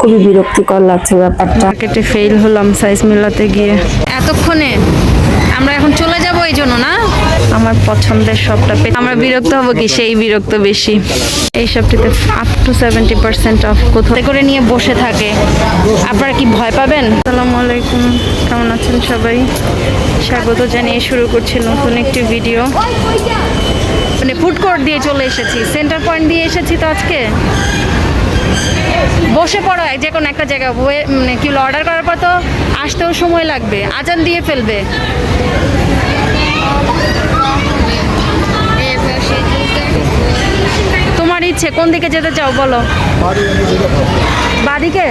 খুবই বিরক্তিকর লাগছে ব্যাপারটা। মার্কেটে ফেল হলাম সাইজ মেলাতে গিয়ে। এতক্ষণে? আমরা এখন চলে যাব এই জন্য না? আমার পছন্দের সবটা পেয়ে আমরা বিরক্ত হব কি? সেই বিরক্ত বেশি। এই সবটিতে up to seventy percent of কোথাও করে নিয়ে বসে থাকে। আপনারা কি ভয় পাবেন? আসসালামু আলাইকুম। কেমন আছেন সবাই? স্বাগত জানিয়ে শুরু করছি নতুন একটি ভিডিও ফুড কোর্ট দিয়ে চলে এসেছি। সেন্টার পয়েন্ট দিয়ে এসেছি তো আজকে। বসে পড়ো, যে কোনো একটা জায়গায়। মানে কি অর্ডার করার পর তো আসতেও সময় লাগবে। আজান দিয়ে ফেলবে। তোমার ইচ্ছে, কোন দিকে যেতে চাও বলো? বাদিকে?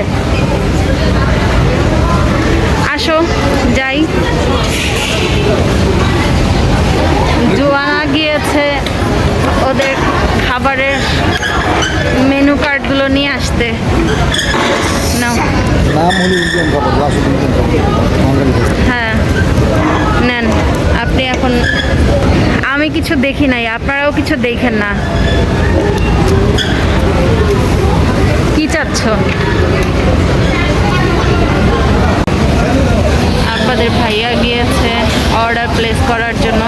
আসো, যাই জোয়ানা গিয়েছে ওদের খাবারের মেনু কার্ডগুলো আসতে নাও নাম হলো ইন্ডিয়ান কাপড় লাস্ট ইন্ডিয়ান কাপড় হ্যাঁ। নেন আপনি এখন আমি কিছু দেখি নাই আপনারাও কিছু দেখেন না। কি চাচ্ছ? আপনাদের ভাইয়া গিয়েছে অর্ডার প্লেস করার জন্য।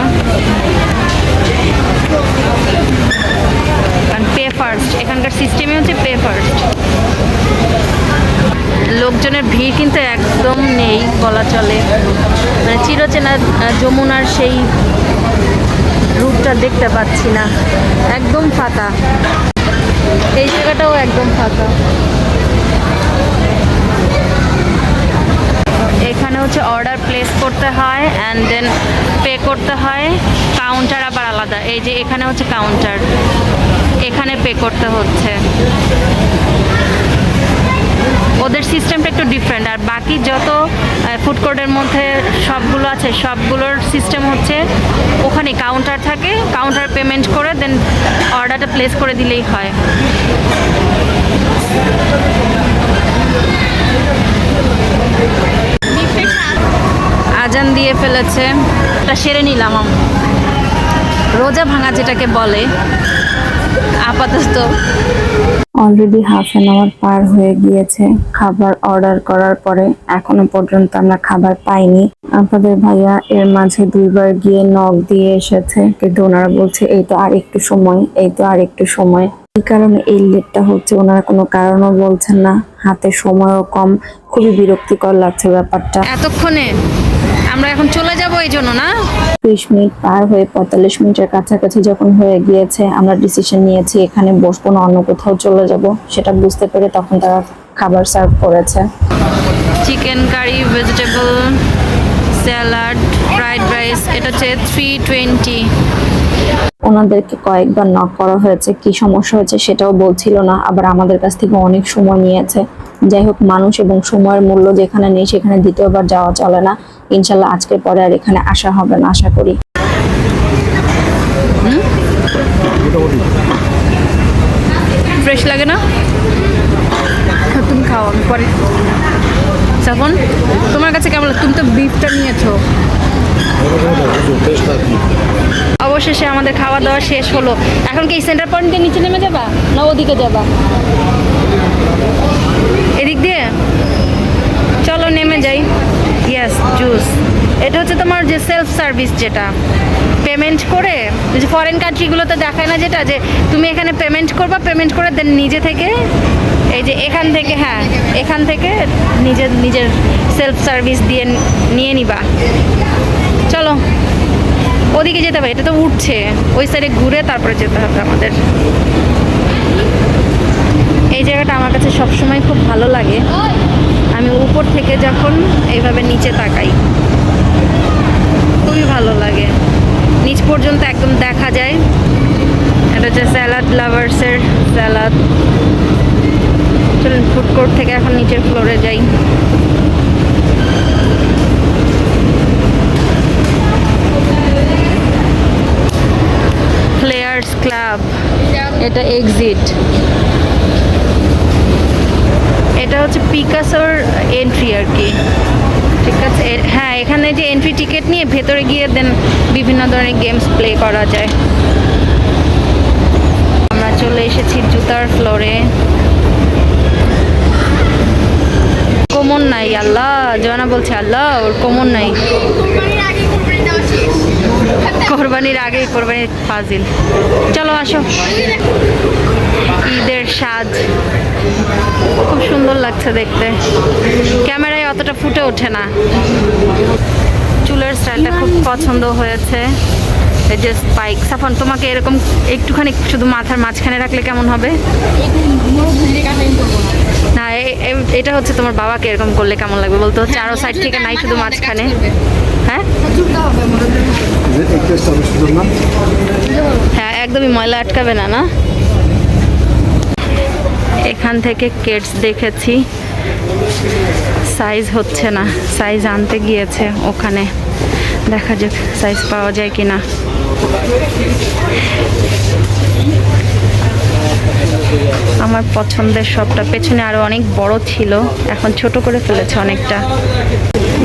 পে ফার্স্ট এখানকার সিস্টেমই হচ্ছে পে ফার্স্ট লোকজনের ভিড় কিন্তু একদম নেই, বলা চলে। মানে চিরচেনা যমুনার সেই রূপটা দেখতে পাচ্ছি না। একদম ফাঁকা। এই জায়গাটাও একদম ফাঁকা। এখানে হচ্ছে অর্ডার প্লেস করতে হয় অ্যান্ড দেন পে করতে হয়। কাউন্টার আবার আলাদা। এই যে এখানে হচ্ছে কাউন্টার এখানে পে করতে হচ্ছে। ওদের সিস্টেমটা একটু ডিফারেন্ট আর বাকি যত ফুড কোর্টের মধ্যে সবগুলো আছে, সবগুলোর সিস্টেম হচ্ছে ওখানে কাউন্টার থাকে কাউন্টার পেমেন্ট করে দেন অর্ডারটা প্লেস করে দিলেই হয়। আজান দিয়ে ফেলেছে। এটা সেরে নিলাম রোজা ভাঙা যেটাকে বলে, আপাতত। অলরেডি হাফ অ্যান আওয়ার পার হয়ে গিয়েছে। খাবার অর্ডার করার পরে এখনও পর্যন্ত আমরা খাবার পাইনি। আপনাদের ভাইয়া এর মাঝে দুইবার গিয়ে নখ দিয়ে এসেছে, কিন্তু ওনারা বলছে, এই তো আর একটু সময়, এই তো আর একটু সময়। এই কারণে এই লেটটা হচ্ছে, ওনারা কোনো কারণও বলছেন না। হাতে সময়ও কম। খুবই বিরক্তিকর লাগছে ব্যাপারটা। এতক্ষণে আমরা এখন চলে যাব এই জন্য, না? ত্রিশ মিনিট পার হয়ে পঁয়তাল্লিশ মিনিটের কাছাকাছি যখন হয়ে গিয়েছে, আমরা ডিসিশন নিয়েছি এখানে বসবো না, অন্য কোথাও চলে যাব। সেটা বুঝতে পেরে তখন তারা খাবার সার্ভ করেছে। Chicken curry vegetable salad fried rice এটা হচ্ছে থ্রি টোয়েন্টি ওনাদেরকে কয়েকবার নক করা হয়েছে কি সমস্যা হয়েছে সেটাও বলছিল না আবার আমাদের কাছ থেকে অনেক সময় নিয়েছে। যাই হোক মানুষ এবং সময়ের মূল্য যেখানে নেই সেখানে দ্বিতীয়বার যাওয়া চলে না। ইনশাল্লাহ আজকের পরে আর এখানে আসা হবে না আশা করি। ফ্রেশ লাগে না? তুমি খাও আমি পরে তখন তোমার কাছে কেমন তুমি তো বিফটা নিয়েছো। অবশেষে আমাদের খাওয়া দাওয়া শেষ হলো। এখন কি সেন্টার পয়েন্টে নিচে নেমে যাবা, না ওদিকে যাবা? এদিক দিয়ে? চলো, নেমে যাই। ইয়াস জুস এটা হচ্ছে তোমার যে সেলফ সার্ভিস যেটা। পেমেন্ট করে যে ফরেন কান্ট্রিগুলোতে দেখায় না যেটা, যে তুমি এখানে পেমেন্ট করবা পেমেন্ট করে দেন নিজে থেকে, এই যে এখান থেকে হ্যাঁ এখান থেকে নিজের নিজের সেলফ সার্ভিস দিয়ে নিয়ে নিবা। চলো। ওদিকে যেতে হবে, এটা তো উঠছে। ওই সাইডে ঘুরে তারপরে যেতে হবে আমাদের। এই জায়গাটা আমার কাছে সবসময় খুব ভালো লাগে। আমি উপর থেকে যখন এইভাবে নিচে তাকাই, খুবই ভালো লাগে। নিচ পর্যন্ত একদম দেখা যায়। এটা হচ্ছে স্যালাড লাভার্সের স্যালাড চলুন ফুড কোর্ট থেকে এখন নিচের ফ্লোরে যাই। এটা এক্সিট এটা হচ্ছে পিকাসোর এন্ট্রি আর কি। ঠিক আছে? হ্যাঁ এখানে যে এন্ট্রি টিকিট নিয়ে ভেতরে গিয়ে দেন বিভিন্ন ধরনের গেমস প্লে করা যায়। আমরা চলে এসেছি জুতার ফ্লোরে নাই, আল্লাহ জনা বলছে, আল্লাহ, ওর কোমর নাই। কোরবানির আগেই কোরবানির ফাজিল। চলো আসো। ঈদের সাজ খুব সুন্দর লাগছে দেখতে। ক্যামেরায় অতটা ফুটে ওঠে না। চুলের স্টাইলটা খুব পছন্দ হয়েছে। যে স্পাইক সাফন, তোমাকে এরকম একটুখানি শুধু মাথার মাঝখানে রাখলে কেমন হবে? এটা হচ্ছে তোমার বাবাকে এরকম করলে কেমন লাগবে বলতো? চারো সাইড থেকে নাই শুধু মাঝখানে। হ্যাঁ হ্যাঁ একদমই ময়লা আটকাবে না না? এখান থেকে কেটস দেখেছি। সাইজ হচ্ছে না সাইজ আনতে গিয়েছে ওখানে। দেখা যাক সাইজ পাওয়া যায় কি না আমার পছন্দের সবটা। পেছনে আরও অনেক বড় ছিল। এখন ছোট করে ফেলেছে অনেকটা।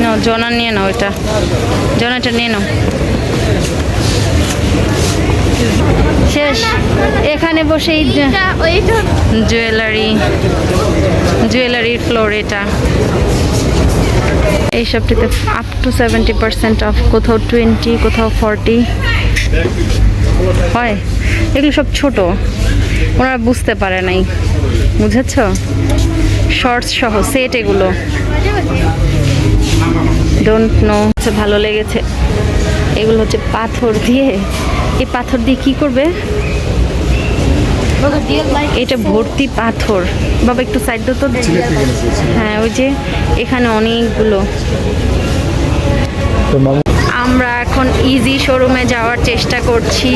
নাও জনা নিয়ে নাও এটা। জনাটা নিয়ে নাও। শেষ। এখানে বসে জুয়েলারি জুয়েলারির ফ্লোর এটা। এইসবটিতে up to seventy percent off কোথাও টোয়েন্টি কোথাও ফর্টি হয়, এগুলো সব ছোট। ওনারা বুঝতে পারে নাই। বুঝেছ? শর্টস সহ সেট এগুলো। ডোন্ট নো হচ্ছে ভালো লেগেছে। এগুলো হচ্ছে পাথর দিয়ে। এই পাথর দিয়ে কি করবে? এটা ভর্তি পাথর। বাবা একটু সাইড তো হ্যাঁ ওই যে এখানে অনেকগুলো। আমরা এখন ইজি শোরুমে যাওয়ার চেষ্টা করছি।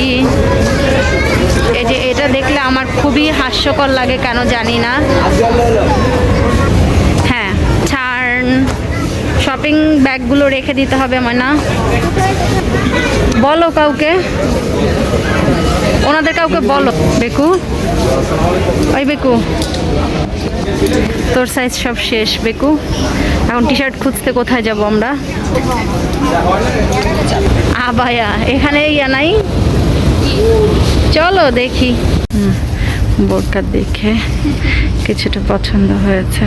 এই যে এটা দেখলে আমার খুবই হাস্যকর লাগে কেন জানি না। হ্যাঁ ছাড়। শপিং ব্যাগগুলো রেখে দিতে হবে আমার না বলো কাউকে। ওনাদের কাউকে বলো। বেকু? ওই বেকু। তোর সাইজ সব শেষ, বেকু। এখন টি শার্ট খুঁজতে কোথায় যাব আমরা? আবায়া এখানে ইয়া নাই? চলো দেখি। বোরকা দেখে কিছুটা পছন্দ হয়েছে।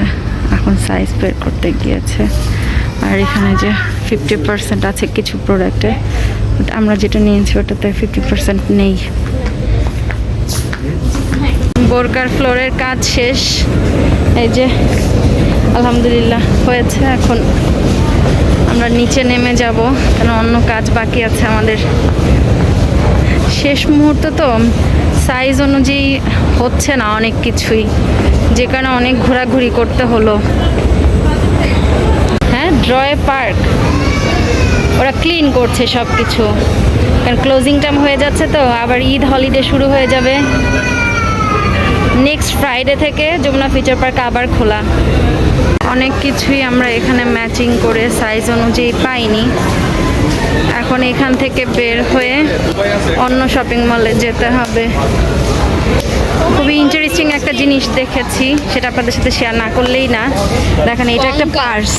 এখন সাইজ বের করতে গিয়েছে। আর এখানে যে ফিফটি পার্সেন্ট আছে কিছু প্রোডাক্টে আমরা যেটা নিয়েছি ওটাতে ফিফটি পার্সেন্ট নেই। বোরকার ফ্লোরের কাজ শেষ। এই যে, আলহামদুলিল্লাহ, হয়েছে এখন। আমরা নিচে নেমে যাব, কেন অন্য কাজ বাকি আছে আমাদের। শেষ মুহূর্ত তো সাইজ অনুযায়ী হচ্ছে না অনেক কিছুই, যে কারণে অনেক ঘোরাঘুরি করতে হলো। হ্যাঁ ড্রয়ে পার্ক ওরা ক্লিন করছে সব কিছু কারণ ক্লোজিং টাইম হয়ে যাচ্ছে তো, আবার ঈদ হলিডে শুরু হয়ে যাবে। নেক্সট ফ্রাইডে থেকে যমুনা ফিচার পার্ক আবার খোলা। অনেক কিছুই আমরা এখানে ম্যাচিং করে সাইজ অনুযায়ী পাইনি। এখন এখান থেকে বের হয়ে অন্য শপিং মলে যেতে হবে। খুবই ইন্টারেস্টিং একটা জিনিস দেখেছি সেটা আপনাদের সাথে শেয়ার না করলেই না। দেখেন এটা একটা পার্স।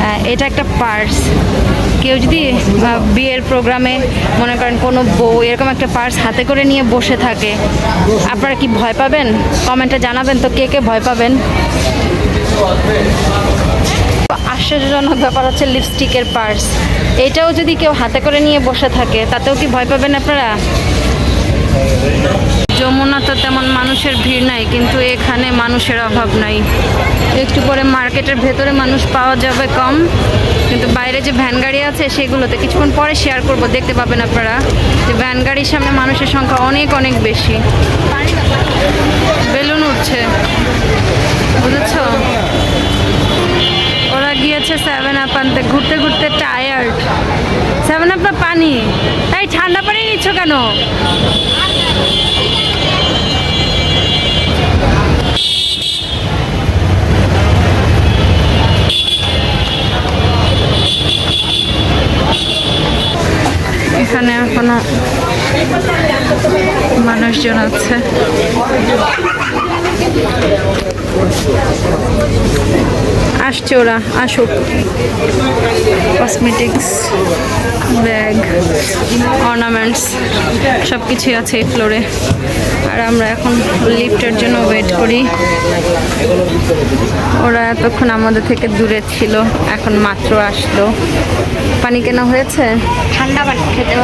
হ্যাঁ এটা একটা পার্স। কেউ যদি বিয়ের প্রোগ্রামে মনে করেন কোনো বউ এরকম একটা পার্স হাতে করে নিয়ে বসে থাকে আপনারা কি ভয় পাবেন? কমেন্টে জানাবেন তো কে কে ভয় পাবেন? আশ্চর্যজনক ব্যাপার হচ্ছে লিপস্টিকের পার্স। এটাও যদি কেউ হাতে করে নিয়ে বসে থাকে তাতেও কি ভয় পাবেন আপনারা? যমুনা তো তেমন মানুষের ভিড় নাই, কিন্তু এখানে মানুষের অভাব নাই। একটু পরে মার্কেটের ভেতরে মানুষ পাওয়া যাবে কম, কিন্তু বাইরে যে ভ্যান গাড়ি আছে সেগুলোতে কিছুক্ষণ পরে শেয়ার করব, দেখতে পাবেন আপনারা। যে ভ্যান গাড়ির সামনে মানুষের সংখ্যা অনেক অনেক বেশি। বেলুন উঠছে, বুঝেছ? ওরা গিয়েছে সেভেন আপ আনতে, ঘুরতে ঘুরতে টায়ার্ড সেভেন আপ না পানি। তাই ঠান্ডা পানি নিচ্ছ কেন? এখানে এখনও মানুষজন আছে। আসছে ওরা, আসুক। কসমেটিক্স ব্যাগ অর্নামেন্টস সব কিছুই আছে এই ফ্লোরে আর আমরা এখন লিফটের জন্য ওয়েট করি। ওরা এতক্ষণ আমাদের থেকে দূরে ছিল, এখন মাত্র আসলো। পানি কেনা হয়েছে? ঠান্ডা পানি খেতে।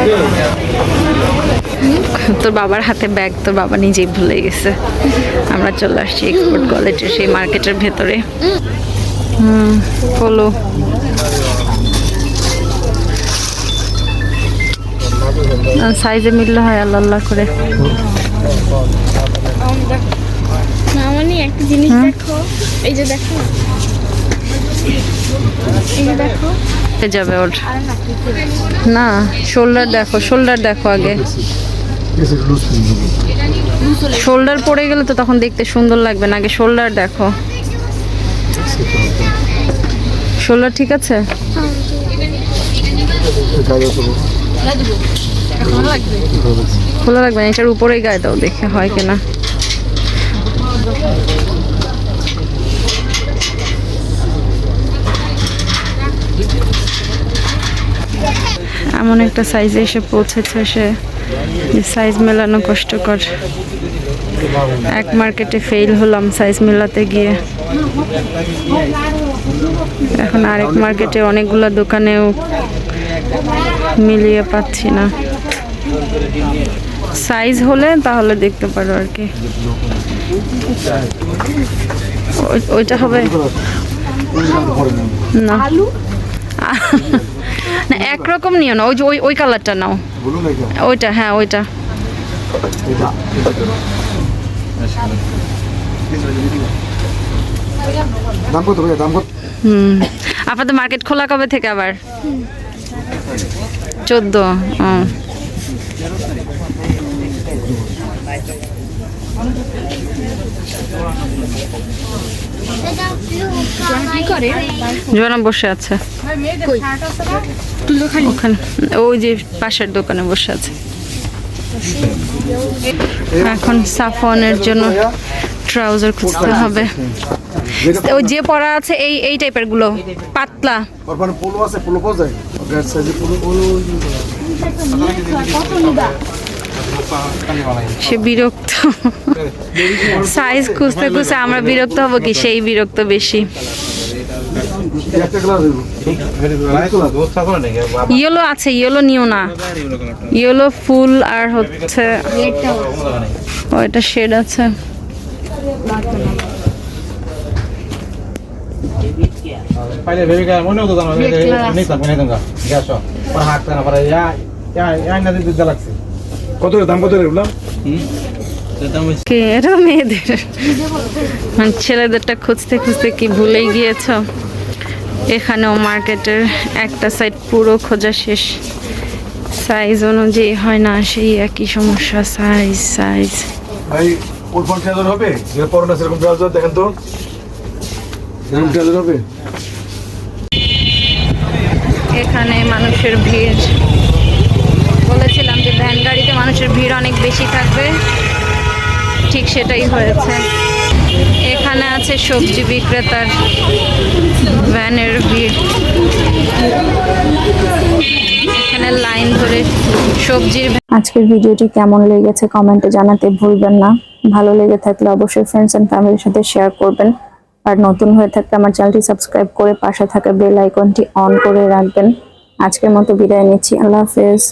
তোর বাবার হাতে ব্যাগ তোর বাবা নিজেই ভুলে গেছে। আমরা চলে আসছি এক্সপোর্ট কোয়ালিটির সেই মার্কেটের ভেতরে। হুম বলো। সাইজে মিললে হয় আল্লাহ আল্লাহ করে। একটা জিনিস দেখো। এই যে দেখো যাবে ওর। না শোল্ডার দেখো শোল্ডার দেখো আগে। শোল্ডার পড়ে গেলে তো তখন দেখতে সুন্দর লাগবে না, আগে শোল্ডার দেখো। শোল্ডার ঠিক আছে? খোলা লাগবে না, এটার উপরেই গায়ে দাও, দেখে হয় কিনা। এমন একটা সাইজে এসে পৌঁছেছে সে যে সাইজ মেলানো কষ্টকর। এক মার্কেটে ফেল হলাম সাইজ মেলাতে গিয়ে। এখন আরেক মার্কেটে অনেকগুলো দোকানেও মিলিয়ে পাচ্ছি না। সাইজ হলে তাহলে দেখতে পারো আর কি। ওই- ওইটা হবে না। না একরকম নিও না ওই যে ওই ওই কালারটা নাও। ওইটা হ্যাঁ ওইটা। দাম কত ভাইয়া দাম কত? হুম আপনাদের মার্কেট খোলা কবে থেকে আবার? চোদ্দ করে জোয়ানা বসে আছে। ওখানে। ওই যে পাশের দোকানে বসে আছে। এখন সাফনের জন্য ট্রাউজার খুঁজতে হবে। ওই যে পরা আছে এই এই টাইপেরগুলো। পাতলা। পোলো আছে পোলো পাওয়া যায়? সে বিরক্ত সাইজ খুঁজতে খুঁজতে আমরা বিরক্ত হব কি সেই বিরক্ত বেশি একটা গ্লাস ইয়েলো আছে ইয়েলো নিও না ইয়েলো ফুল আর হচ্ছে ওইটা শেড আছে पहिले बेबी काय म्हणत होता ना नाही तर नाही तुमका गॅस पण हाकताना बरं या या या नदी दुधा लागते কত দাম কত এগুলা এটা মেয়েদের। মানে ছেলেদেরটা খুঁজতে খুঁজতে কি ভুলেই গিয়েছ? এখানেও মার্কেটের একটা সাইড পুরো খোঁজা শেষ। সাইজ অনুযায়ী হয় না সেই একই সমস্যা সাইজ সাইজ ভাই যে সেরকম দেখেন তো। হবে? এখানে মানুষের ভিড়। বলেছিলাম যে ভ্যান গাড়িতে মানুষের ভিড় অনেক বেশি থাকবে। ঠিক সেটাই হয়েছে। এখানে আছে সবজি বিক্রেতার ভ্যানের ভিড়। এখানে লাইন ধরে সবজির আজকের ভিডিওটি কেমন লেগেছে কমেন্টে জানাতে ভুলবেন না। ভালো লেগে থাকলে অবশ্যই ফ্রেন্ডস এন্ড ফ্যামিলির সাথে শেয়ার করবেন। আর নতুন হয়ে থাকলে আমার চ্যানেলটি সাবস্ক্রাইব করে পাশে থাকা বেল আইকনটি অন করে রাখবেন। আজকের মতো বিদায় নিচ্ছি। আল্লাহ হাফেজ।